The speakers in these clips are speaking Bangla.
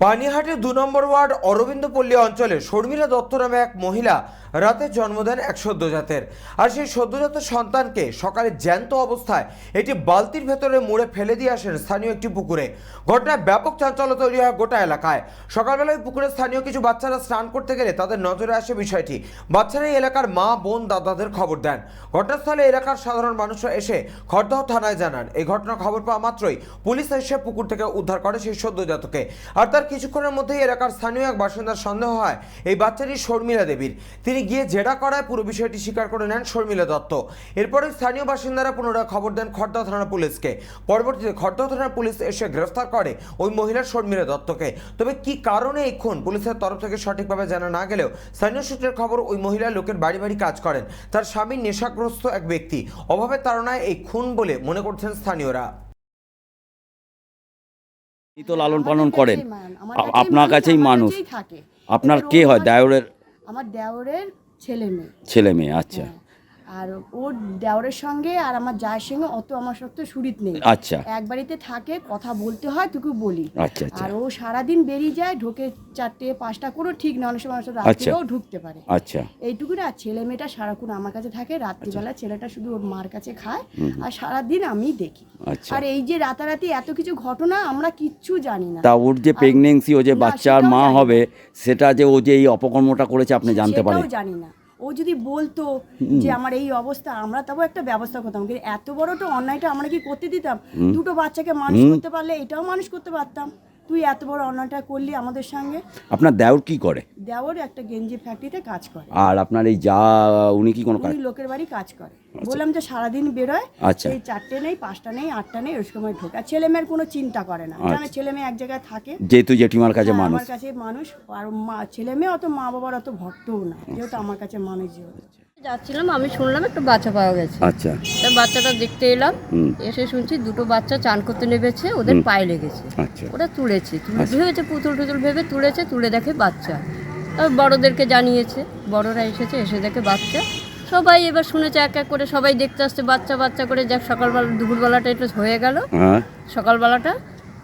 পানিহাটির দু নম্বর ওয়ার্ড অরবিন্দপল্লী অঞ্চলে শর্মিলা দত্ত নামে এক মহিলা রাতে জন্ম দেন এক সদ্যজাতের। আর সেই সদ্যজাত সন্তানকে সকালে জ্যান্ত অবস্থায় একটি বালতির ভেতরে মুড়ে ফেলে দিয়ে আসেন স্থানীয় একটি পুকুরে। ঘটনায় ব্যাপক চাঞ্চল্য তৈরি হয় গোটা এলাকায়। সকালবেলায় পুকুরে স্থানীয় কিছু বাচ্চারা স্নান করতে গেলে তাদের নজরে আসে বিষয়টি। বাচ্চারা এই এলাকার মা, বোন, দাদাদের খবর দেন। ঘটনাস্থলে এলাকার সাধারণ মানুষরা এসে খড়দহ থানায় জানান। এই ঘটনার খবর পাওয়া মাত্রই পুলিশ এসে পুকুর থেকে উদ্ধার করে সেই সদ্যজাতকে। আর তার কিছুক্ষণের মধ্যেই এলাকার স্থানীয় এক বাসিন্দার সন্দেহ হয়, এই বাচ্চাটি শর্মিলা দেবীর। তিনি গিয়ে জেরা করায় পুরো বিষয়টি স্বীকার করে নেন শর্মিলা দত্ত। এরপরে স্থানীয় বাসিন্দারা পুনরায় খবর দেন খড়দহ থানা পুলিশকে। পরবর্তীতে খড়দহ থানার পুলিশ এসে গ্রেফতার করে ওই মহিলার শর্মিলা দত্তকে। তবে কি কারণে এই খুন পুলিশের তরফ থেকে সঠিকভাবে জানা না গেলেও স্থানীয় সূত্রের খবর ওই মহিলা লোকের বাড়ি বাড়ি কাজ করেন। তার স্বামী নেশাগ্রস্ত এক ব্যক্তি। অভাবের তাড়নায় এই খুন বলে মনে করছেন স্থানীয়রা। তো লালন পালন করেন। আপনার কাছেই মানুষ আপনার কে হয়? দেওরের আমার দেওরের ছেলে মেয়ে ছেলে মেয়ে আচ্ছা হ্যাঁ। আর ওর দেওরের সঙ্গে আর আমার জায়ের সঙ্গে অত আমার সত্য সুরিত নেই। আচ্ছা। এক বাড়িতে থাকে কথা বলতে হয় তুকু বলি। আচ্ছা আচ্ছা। আর ও সারাদিন বেরিয়ে যায় ঢোকে চারটে পাঁচটা কোনো ঠিক না অনেক সময় আচ্ছা। রাত্রিও ঢুকতে পারে। আচ্ছা। এইটুকু না ছেলে মেয়েটা সারাক্ষণ আমার কাছে থাকে রাত্রিবেলা ছেলেটা শুধু ওর মার কাছে খায় আর সারাদিন আমি দেখি। আচ্ছা। আর এই যে রাতারাতি এত কিছু ঘটনা আমরা কিচ্ছু জানি না। তা ওর যে প্রেগনেন্সি ও যে বাচ্চার মা হবে সেটা যে ও যে এই অপকর্মটা করেছে আপনি জানতে পারেন। জানি না। ও যদি বলতো যে আমার এই অবস্থা আমরা তবু একটা ব্যবস্থা করতাম। কিন্তু এত বড় তো অন্যায়টা আমরা কি করতে দিতাম? দুটো বাচ্চাকে মানুষ করতে পারলে এটাও মানুষ করতে পারতাম। তুই এত বড় অন্যায়টা করলি আমাদের সঙ্গে। আপনার দেওর কি করে? দেওয়ার একটা গেঞ্জি ফ্যাক্টরিতে কাজ করে। আর আপনার এই যা উনি কি কোনো কাজ উনি লোকের বাড়ি কাজ করে। বললাম যে সারাদিন বেরোয় আচ্ছা। সেই চারটে নেই পাঁচটা নেই আটটা নেই ওই সময় ঢোকে। আর ছেলে মেয়ের কোনো চিন্তা করে না। জানে ছেলে মেয়ে এক জায়গায় থাকে। যেহেতু জেঠিমার কাছে হ্যাঁ, মানুষ। আমার কাছে মানুষ। আর মা ছেলে মেয়ে অত মা বাবার অত ভক্তও না। যেহেতু আমার কাছে মানুষ যেহেতু। যাচ্ছিলাম আমি শুনলাম একটা বাচ্চা পাওয়া গেছে। আচ্ছা। তা বাচ্চাটা দেখতে এলাম এসে শুনছি দুটো বাচ্চা চান করতে নেমেছে ওদের পায়ে লেগেছে। আচ্ছা। ওরা তুলেছে তুলে ভেবেছে পুতুল টুতুল ভেবে তুলেছে তুলে দেখে বাচ্চা। তারপর বড়দেরকে জানিয়েছে বড়রা এসেছে এসে দেখে বাচ্চা। সবাই এবার শুনেছে এক এক করে সবাই দেখতে আসছে বাচ্চা বাচ্চা করে যাক সকালবেলা দুপুরবেলাটা একটু হয়ে গেল। হ্যাঁ। সকালবেলাটা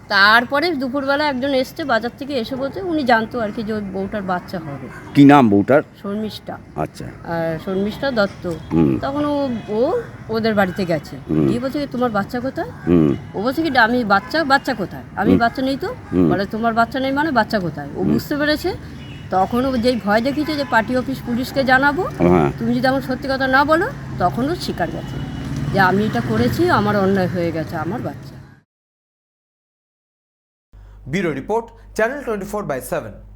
তারপরে দুপুরবেলা একজন এসছে বাজার থেকে এসে বলছে উনি জানতো আর কি যে ওর বউটার বাচ্চা হবে। কি নাম বউটার? শর্মিষ্ঠা। আচ্ছা। আর শর্মিষ্ঠা দত্ত। তখন ও ও ওদের বাড়িতে গেছে। গিয়ে বলছে কি, তোমার বাচ্চা কোথায়? ও বলছে কি আমি বাচ্চা বাচ্চা কোথায়? আমি বাচ্চা নেই তো। বলে তোমার বাচ্চা নেই মানে বাচ্চা কোথায়? ও বুঝতে পেরেছে। তখন ও যেই ভয় দেখিয়েছে যে পার্টি অফিস পুলিশকে জানাব হ্যাঁ। তুমি যদি আমার সত্যি কথা না বলো তখন ও স্বীকার গেছে। যে আমি এটা করেছি আমার অন্যায় হয়ে গেছে আমার বাচ্চা। Bureau Report, Channel 24 by 7.